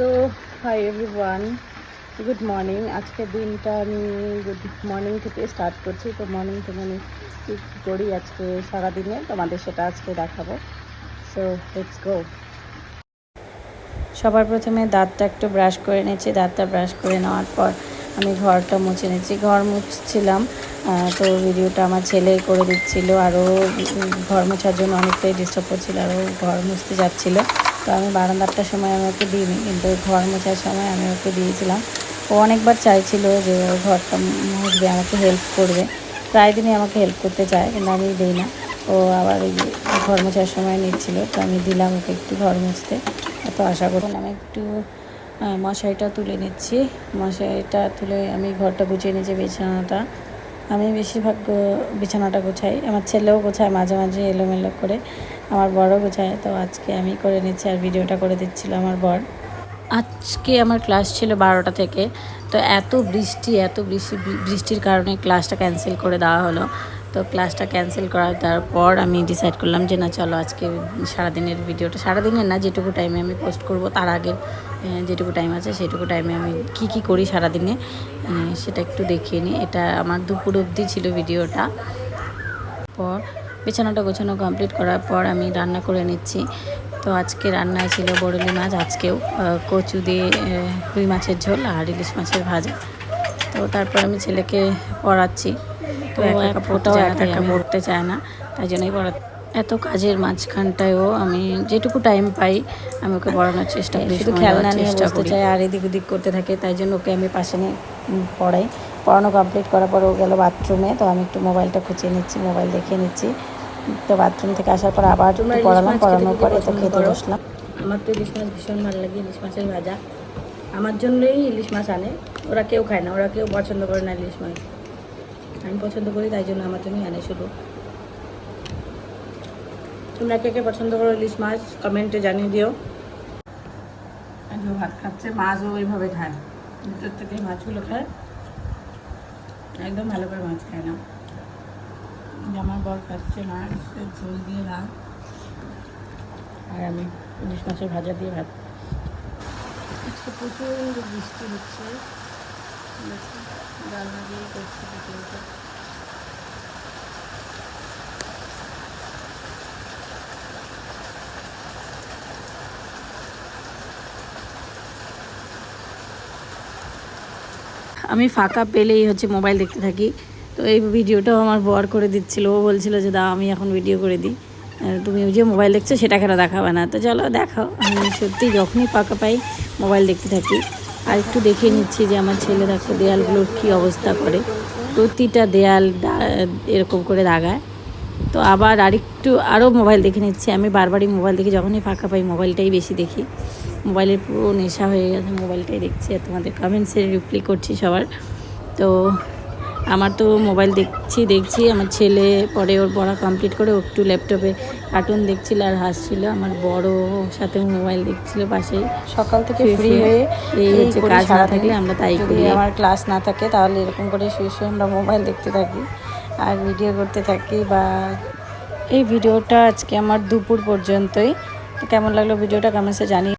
So hi everyone good morning আজকের দিনটা আমি গুড মর্নিং থেকে স্টার্ট করছি। তো মর্নিং থেকে আমি কী কী করি আজকে সারাদিনে? তোমাদের সেটা আজকে দেখাবো। সো লেটস গো সবার প্রথমে দাঁতটা একটু ব্রাশ করে নিয়েছি দাঁতটা ব্রাশ করে নেওয়ার পর আমি ঘরটা মুছে নিয়েছি ঘর মুছছিলাম। তো ভিডিওটা আমার ছেলে করে দিচ্ছিল। আরও ঘর মোছার জন্য অনেকটাই ডিস্টার্ব করছিল। আরও ঘর মুছতে যাচ্ছিল। তো আমি বারান্দারটার সময় আমি ওকে দিইনি, কিন্তু ঘর মোছার সময় আমি ওকে দিয়েছিলাম। ও অনেকবার চাইছিল যে ও ঘরটা মুছবে, আমাকে হেল্প করবে। প্রায় দিনই আমাকে হেল্প করতে চায়, কিন্তু আমি দিই না। ও আবার ওই ঘর মোছার সময় নিচ্ছিল, তো আমি দিলাম ওকে একটু ঘর মুছতে। এত আশা করুন আমি একটু মশারিটা তুলে নিচ্ছি। মশারিটা তুলে আমি ঘরটা গুছিয়ে নিয়েছি বিছানাটা। আমি বেশিরভাগ বিছানাটা গোছাই। আমার ছেলেও গোছায়, মাঝে মাঝে এলোমেলো করে। আমার বড়ও গোছায়। তো আজকে আমি করে নিচ্ছি আর ভিডিওটা করে দিচ্ছিল আমার বর। আজকে আমার ক্লাস ছিল বারোটা থেকে। তো এত বৃষ্টি এত বৃষ্টি, বৃষ্টির কারণে ক্লাসটা ক্যান্সেল করে দেওয়া হলো। তো ক্লাসটা ক্যান্সেল করার তারপর আমি ডিসাইড করলাম যে না, চলো আজকে সারাদিনের ভিডিওটা, সারাদিনের না, যেটুকু টাইমে আমি পোস্ট করব, তার আগে যেটুকু টাইম আছে, সেটুকু টাইমে আমি কি কি করি সারাদিনে সেটা একটু দেখিয়ে নিই। এটা আমার দুপুর অবধি ছিল ভিডিওটা। পর বিছানাটা গোছানো কমপ্লিট করার পর আমি রান্না করে নিচ্ছি। তো আজকে রান্নায় ছিল বরলি মাছ, আজকেও কচু দিয়ে রুই মাছের ঝোল আর ইলিশ মাছের ভাজা। তো তারপর আমি ছেলেকে পড়াচ্ছি। তো একা একা পড়তেও একা একা পড়তে চায় না। তাই জন্যই পড়া এত কাজের মাঝখানটায়ও আমি যেটুকু টাইম পাই আমি ওকে পড়ানোর চেষ্টা করি শুধু খেলনা নিয়ে বসতে চাই আর এদিক ওদিক করতে থাকে তাই জন্য ওকে আমি পাশে নিয়ে পড়াই। পড়ানো কমপ্লিট করার পর ও গেল বাথরুমে তো আমি একটু মোবাইলটা খুঁচিয়ে নিচ্ছি মোবাইল দেখিয়ে নিচ্ছি। তো বাথরুম থেকে আসার পর আবার একটু পড়ালাম পড়ানোর পরে তো খেতে বসলাম। আমার তো ইলিশ মাছ ভীষণ ভালো লাগে ইলিশ মাছের ভাজা। আমার জন্যই ইলিশ মাছ আনে ওরা কেউ খায় না ওরা কেউ পছন্দ করে না ইলিশ মাছ। আমি পছন্দ করি, তাই জন্য আমার জন্যই আনে শুধু। তোমরা কে কে পছন্দ করো ইলিশ মাছ কমেন্টে জানিয়ে দিও। ভাত খাচ্ছে, মাছও ওইভাবে খায় ভিতর থেকে মাছগুলো খায়। একদম ভালো করে মাছ খায় না। যে আমার বর খাচ্ছে মাছ ঝোল দিয়ে ভাত। আর আমি ইলিশ মাছের ভাজা দিয়ে ভাত। আজকে প্রচুর বৃষ্টি হচ্ছে। আমি ফাঁকা পেলেই হচ্ছে মোবাইল দেখতে থাকি। তো এই ভিডিওটাও আমার বর করে দিচ্ছিল। ও বলছিল যে দা আমি এখন ভিডিও করে দিই। তুমি যে মোবাইল দেখছ সেটা কেন দেখাবে না। তো চলো, দেখাও। আমি সত্যি যখনই ফাঁকা পাই, মোবাইল দেখতে থাকি। আর একটু দেখে নিচ্ছি যে আমার ছেলে দেখো দেয়ালগুলোর কী অবস্থা করে। প্রতিটা দেয়াল এরকম করে দাগায়। তো আবার আরেকটু আরও মোবাইল দেখে নিচ্ছি। আমি বারবারই মোবাইল দেখি, যখনই ফাঁকা পাই মোবাইলটাই বেশি দেখি। মোবাইলের পুরো নেশা হয়ে গেছে, মোবাইলটাই দেখছি আর তোমাদের কমেন্টসে রিপ্লাই করছি সবার। তো আমার তো মোবাইল দেখছি দেখছি। আমার ছেলে পরে ওর পড়া কমপ্লিট করে একটু ল্যাপটপে কার্টুন দেখছিল আর হাসছিল। আমার বড় সাথে মোবাইল দেখছিল পাশে সকাল থেকে ফ্রি হয়ে এই হচ্ছে কাজ না থাকলে আমরা তাই করি। আমার ক্লাস না থাকে তাহলে এরকম করে শুয়ে শুয়ে আমরা মোবাইল দেখতে থাকি আর ভিডিও করতে থাকি বা এই ভিডিওটা আজকে আমার দুপুর পর্যন্তই। কেমন লাগল ভিডিওটা? কমেন্টসে জানিয়ে